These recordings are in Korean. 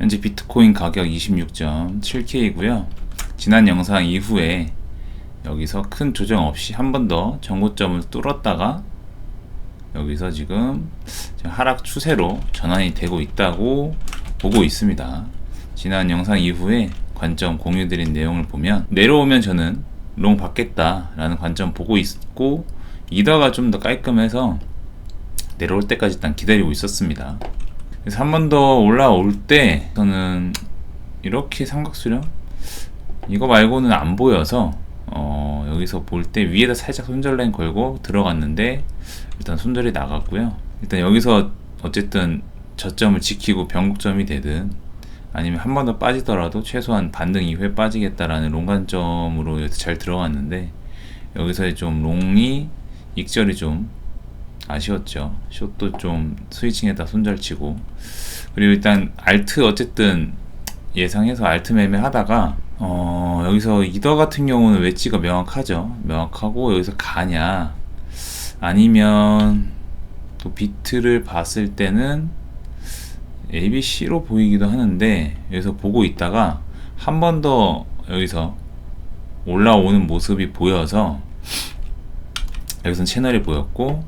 현재 비트코인 가격 26.7K이고요. 지난 영상 이후에 여기서 큰 조정 없이 한 번 더 전고점을 뚫었다가 여기서 지금 하락 추세로 전환이 되고 있다고 보고 있습니다. 지난 영상 이후에 관점 공유드린 내용을 보면 내려오면 저는 롱 받겠다라는 관점 보고 있고 이더가 좀 더 깔끔해서 내려올 때까지 일단 기다리고 있었습니다. 그래서 한 번 더 올라올 때 저는 이렇게 삼각수렴 이거 말고는 안 보여서 어, 여기서 볼 때 위에다 살짝 손절 라인 걸고 들어갔는데 일단 손절이 나갔고요. 일단 여기서 어쨌든 저점을 지키고 변곡점이 되든 아니면 한 번 더 빠지더라도 최소한 반등 이후에 빠지겠다라는 롱관점으로 잘 들어갔는데 여기서의 좀 롱이 익절이 좀 아쉬웠죠. 숏도 좀 스위칭에다 손절치고 그리고 일단 알트 어쨌든 예상해서 알트 매매 하다가 어 여기서 이더 같은 경우는 웨지가 명확하죠. 명확하고 여기서 가냐 아니면 또 비트를 봤을 때는 ABC로 보이기도 하는데 여기서 보고 있다가 한 번 더 여기서 올라오는 모습이 보여서 여기선 채널이 보였고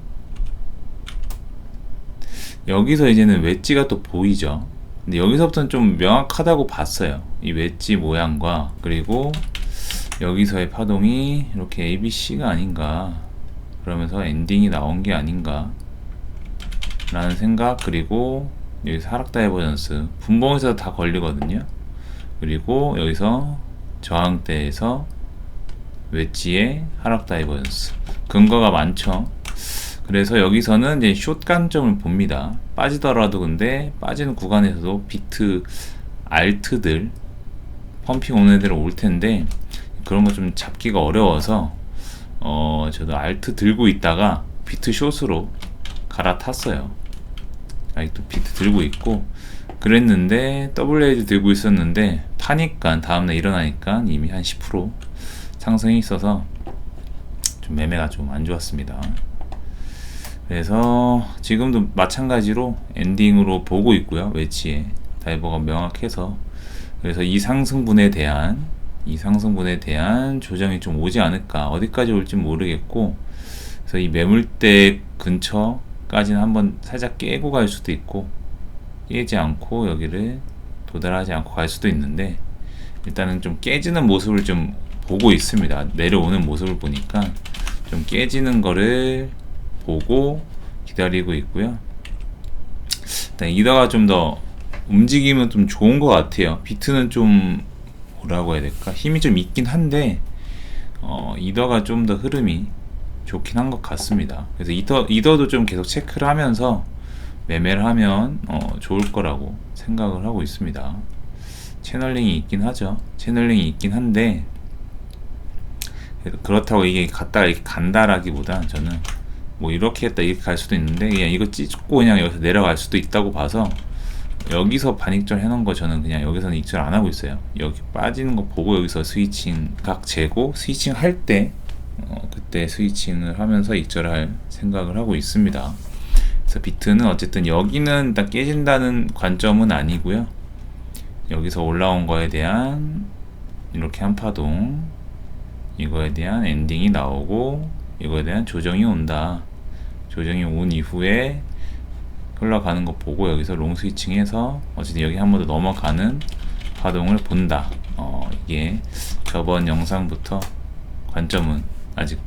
여기서 이제는 웨지가 또 보이죠? 근데 여기서부터는 좀 명확하다고 봤어요. 이 웨지 모양과 그리고 여기서의 파동이 이렇게 ABC가 아닌가 그러면서 엔딩이 나온 게 아닌가 라는 생각 그리고 여기서 하락 다이버전스 분봉에서 다 걸리거든요. 그리고 여기서 저항대에서 웨지의 하락 다이버전스 근거가 많죠 그래서 여기서는 이제 숏 관점을 봅니다 빠지더라도 근데 빠지는 구간에서도 비트 알트들 펌핑 오는 애들은 올 텐데 그런 거 좀 잡기가 어려워서 어 저도 알트 들고 있다가 비트 숏으로 갈아탔어요 아직도 비트 들고 있고 그랬는데 WAD 들고 있었는데 파니까 다음날 일어나니까 이미 한 10% 상승이 있어서 좀 매매가 좀 안 좋았습니다. 그래서 지금도 마찬가지로 엔딩으로 보고 있고요. 웨치에 다이버가 명확해서 그래서 이 상승분에 대한 이 상승분에 대한 조정이 좀 오지 않을까 어디까지 올지 모르겠고 그래서 이 매물대 근처까지는 한번 살짝 깨고 갈 수도 있고 깨지 않고 여기를 도달하지 않고 갈 수도 있는데 일단은 좀 깨지는 모습을 좀 보고 있습니다. 내려오는 모습을 보니까 좀 깨지는 거를 보고 기다리고 있고요. 일단 이더가 좀 더 움직임은 좀 좋은 것 같아요. 비트는 좀 뭐라고 해야 될까 힘이 좀 있긴 한데 어, 이더가 좀 더 흐름이 좋긴 한 것 같습니다. 그래서 이더 이더도 좀 계속 체크를 하면서 매매를 하면 어, 좋을 거라고 생각을 하고 있습니다. 채널링이 있긴 하죠. 채널링이 있긴 한데 그렇다고 이게 갔다가 간다라기보다 저는 뭐 이렇게 했다 이렇게 갈 수도 있는데 그냥 이거 찢고 그냥 여기서 내려갈 수도 있다고 봐서 여기서 반익절 해놓은 거 저는 그냥 여기서는 익절 안 하고 있어요. 여기 빠지는 거 보고 여기서 스위칭 각 재고 스위칭 할때 어, 그때 스위칭을 하면서 익절할 생각을 하고 있습니다. 그래서 비트는 어쨌든 여기는 일단 깨진다는 관점은 아니고요. 여기서 올라온 거에 대한 이렇게 한 파동 이거에 대한 엔딩이 나오고 이거에 대한 조정이 온다. 조정이 온 이후에 흘러가는 거 보고 여기서 롱 스위칭 해서 어쨌든 여기 한 번 더 넘어가는 파동을 본다. 어, 이게 저번 영상부터 관점은 아직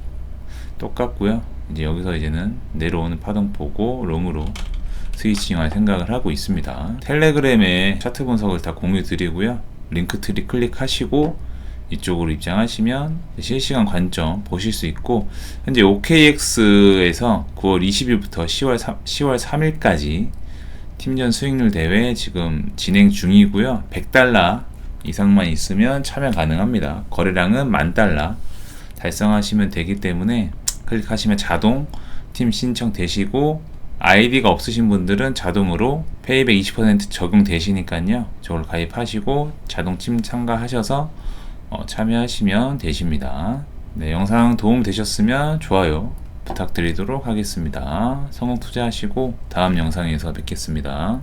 똑같고요. 이제 여기서 이제는 내려오는 파동 보고 롱으로 스위칭할 생각을 하고 있습니다. 텔레그램에 차트 분석을 다 공유 드리고요. 링크 트리 클릭하시고 이쪽으로 입장하시면 실시간 관점 보실 수 있고 현재 OKX에서 9월 20일부터 10월 3, 10월 3일까지 팀전 수익률 대회 지금 진행 중이고요. 100달러 이상만 있으면 참여 가능합니다. 거래량은 만 달러 달성하시면 되기 때문에 클릭하시면 자동 팀 신청 되시고 아이디가 없으신 분들은 자동으로 페이백 20% 적용 되시니까요. 저걸 가입하시고 자동 팀 참가하셔서 어, 참여하시면 되십니다. 네, 영상 도움 되셨으면 좋아요 부탁드리도록 하겠습니다. 성공 투자하시고 다음 영상에서 뵙겠습니다.